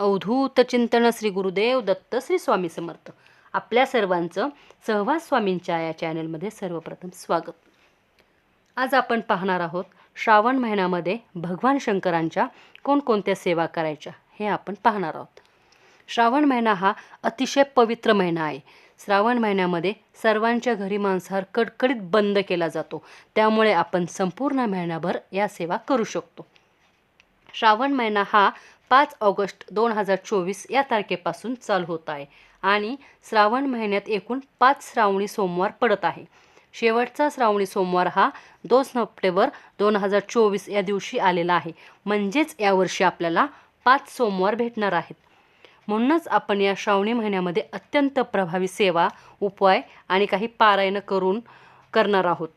अवधूत चिंतन श्री गुरुदेव दत्त श्री स्वामी समर्थ. आपल्या सर्वांचं सहवास स्वामींच्या या चॅनलमध्ये सर्वप्रथम स्वागत. आज आपण पाहणार आहोत श्रावण महिन्यामध्ये भगवान शंकरांच्या कोणकोणत्या सेवा करायच्या हे आपण पाहणार आहोत. श्रावण महिना हा अतिशय पवित्र महिना आहे. श्रावण महिन्यामध्ये सर्वांच्या घरी मांसाहार कडकडीत बंद केला जातो. त्यामुळे आपण संपूर्ण महिनाभर या सेवा करू शकतो. श्रावण महिना हा पाच ऑगस्ट दोन हजार चोवीस या तारखेपासून चालू होत आहे आणि श्रावण महिन्यात एकूण पाच श्रावणी सोमवार पडत आहे. शेवटचा श्रावणी सोमवार हा दोन सप्टेंबर दोन हजार चोवीस या दिवशी आलेला आहे. म्हणजेच यावर्षी आपल्याला पाच सोमवार भेटणार आहेत. म्हणूनच आपण या श्रावणी महिन्यामध्ये अत्यंत प्रभावी सेवा उपाय आणि काही पारायण करून करणार आहोत.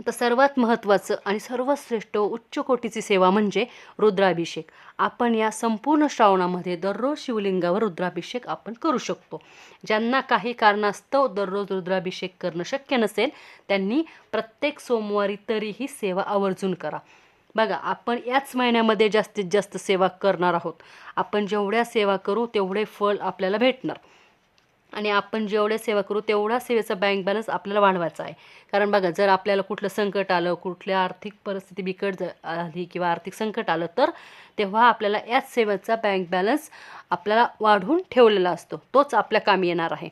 आता सर्वात महत्त्वाचं आणि सर्वश्रेष्ठ उच्च कोटीची सेवा म्हणजे रुद्राभिषेक. आपण या संपूर्ण श्रावणामध्ये दररोज शिवलिंगावर रुद्राभिषेक आपण करू शकतो. ज्यांना काही कारणास्तव दररोज रुद्राभिषेक करणं शक्य नसेल त्यांनी प्रत्येक सोमवारी तरीही सेवा आवर्जून करा. बघा आपण याच महिन्यामध्ये जास्तीत जास्त सेवा करणार आहोत. आपण जेवढ्या सेवा करू तेवढे फळ आपल्याला भेटणार. आणि आपण जेवढ्या सेवा करू तेवढा सेवेचा बँक बॅलन्स आपल्याला वाढवायचा आहे. कारण बघा जर आपल्याला कुठलं संकट आलं कुठल्या आर्थिक परिस्थिती बिकट ज- आली किंवा आर्थिक संकट आलं तर तेव्हा आपल्याला याच सेवेचा बँक बॅलन्स आपल्याला वाढवून ठेवलेला असतो. तोच आपल्या कामी येणार आहे.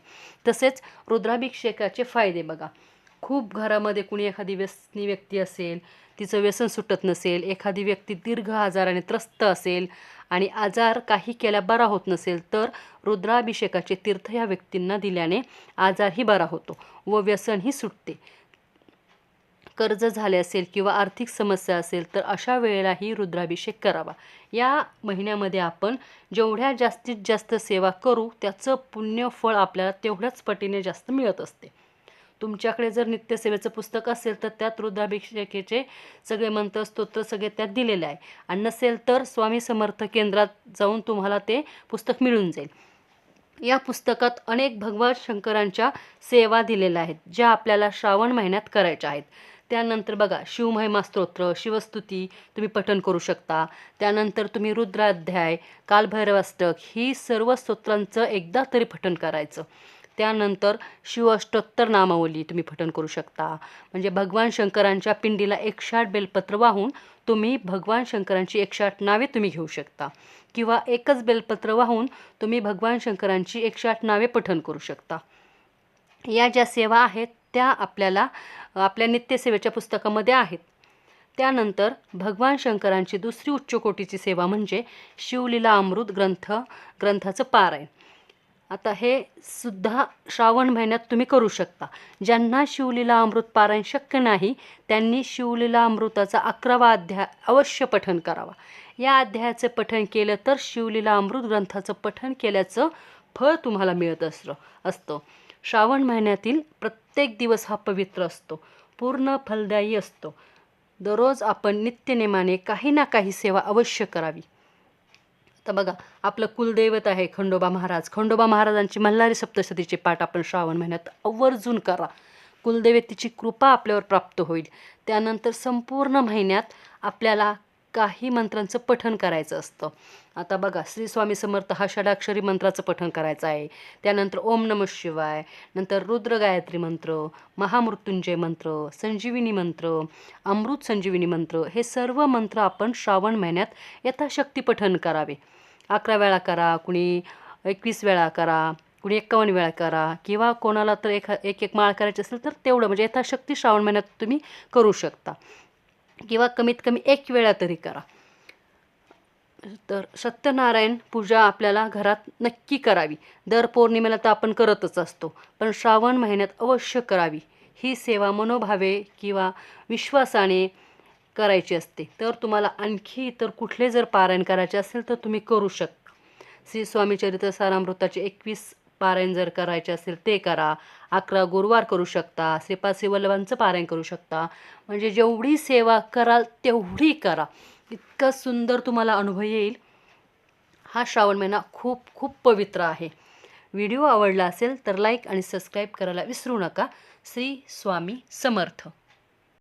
तसेच रुद्राभिषेकाचे फायदे बघा. खूप घरामध्ये कुणी एखादी व्यसनी व्यक्ती असेल तिचं व्यसन सुटत नसेल एखादी व्यक्ती दीर्घ आजाराने त्रस्त असेल आणि आजार काही केल्या बरा होत नसेल तर रुद्राभिषेकाचे तीर्थ या व्यक्तींना दिल्याने आजारही बरा होतो व व्यसनही सुटते. कर्ज झाले असेल किंवा आर्थिक समस्या असेल तर अशा वेळेलाही रुद्राभिषेक करावा. या महिन्यामध्ये आपण जेवढ्या जास्तीत जास्त सेवा करू त्याचं पुण्य फळ आपल्याला तेवढ्याच पटीने जास्त मिळत असते. तुमच्याकडे जर नित्यसेवेचं पुस्तक असेल तर त्यात रुद्राभिषेकेचे सगळे मंत्र स्तोत्र सगळे त्यात दिलेले आहे. आणि नसेल तर स्वामी समर्थ केंद्रात जाऊन तुम्हाला ते पुस्तक मिळून जाईल. या पुस्तकात अनेक भगवान शंकरांच्या सेवा दिलेल्या आहेत ज्या आपल्याला श्रावण महिन्यात करायच्या आहेत. त्यानंतर बघा शिवमहिमा स्तोत्र शिवस्तुती तुम्ही पठन करू शकता. त्यानंतर तुम्ही रुद्राध्याय कालभैरवाष्टक ही सर्व स्तोत्रांचं एकदा तरी पठन करायचं. त्यानंतर शिवअष्टोत्तर नामावली तुम्ही पठण करू शकता. म्हणजे भगवान शंकरांच्या पिंडीला एकशे आठ बेलपत्र वाहून तुम्ही भगवान शंकरांची एकशे आठ नावे तुम्ही घेऊ शकता. किंवा एकच बेलपत्र वाहून तुम्ही भगवान शंकरांची एकशे आठ नावे पठण करू शकता. या ज्या सेवा आहेत त्या आपल्याला आपल्या नित्यसेवेच्या पुस्तकामध्ये आहेत. त्यानंतर भगवान शंकरांची दुसरी उच्च कोटीची सेवा म्हणजे शिवलीला अमृत ग्रंथ ग्रंथाचं पारायण. आता हे सुद्धा श्रावण महिन्यात तुम्ही करू शकता. ज्यांना शिवलीला अमृत पारायण शक्य नाही त्यांनी शिवलीला अमृताचा अकरावा अध्याय अवश्य पठन करावा. या अध्यायाचं पठन केलं तर शिवलीला अमृत ग्रंथाचं पठन केल्याचं फळ तुम्हाला मिळत असलं असतं. श्रावण महिन्यातील प्रत्येक दिवस हा पवित्र असतो. पूर्ण फलदायी असतो. दररोज आपण नित्यनेमाने काही ना काही सेवा अवश्य करावी. तर बघा आपलं कुलदैवत आहे खंडोबा महाराज. खंडोबा महाराजांची मल्हारी सप्तशतीचे पाठ आपण श्रावण महिन्यात आवर्जून करा. कुलदैवतीची कृपा आपल्यावर प्राप्त होईल. त्यानंतर संपूर्ण महिन्यात आपल्याला काही मंत्रांचं पठण करायचं असतं. आता बघा श्री स्वामी समर्थ हा षडाक्षरी मंत्राचं पठण करायचं आहे. त्यानंतर ओम नम शिवाय नंतर रुद्र गायत्री मंत्र महामृत्युंजय मंत्र संजीविनी मंत्र अमृत संजीविनी मंत्र हे सर्व मंत्र आपण श्रावण महिन्यात यथाशक्ती पठण करावे. अकरा वेळा करा कुणी एकवीस वेळा करा कुणी एक्कावन्न वेळा करा किंवा कोणाला तर एखा एक एक माळ करायची असेल तर तेवढं म्हणजे यथाशक्ती श्रावण महिन्यात तुम्ही करू शकता. किंवा कमीत कमी एक वेळा तरी करा. तर सत्यनारायण पूजा आपल्याला घरात नक्की करावी. दर पौर्णिमेला तर आपण करतच असतो. पण श्रावण महिन्यात अवश्य करावी. ही सेवा मनोभावे किंवा विश्वासाने करायची असते. तर तुम्हाला आणखी इतर कुठले जर पारायण करायचे असेल तर तुम्ही करू शकता श्री स्वामी चरित्र सारामृताचे एकवीस पारायण जर करायचे असेल ते करा. अकरा गुरुवार करू शकता. श्रीपाद श्रीवल्लभांचं पारायण करू शकता. म्हणजे जेवढी सेवा कराल तेवढी करा. इतका सुंदर तुम्हाला अनुभव येईल. हा श्रावण महिना खूप खूप पवित्र आहे. व्हिडिओ आवडला असेल तर लाईक आणि सबस्क्राईब करायला विसरू नका. श्री स्वामी समर्थ.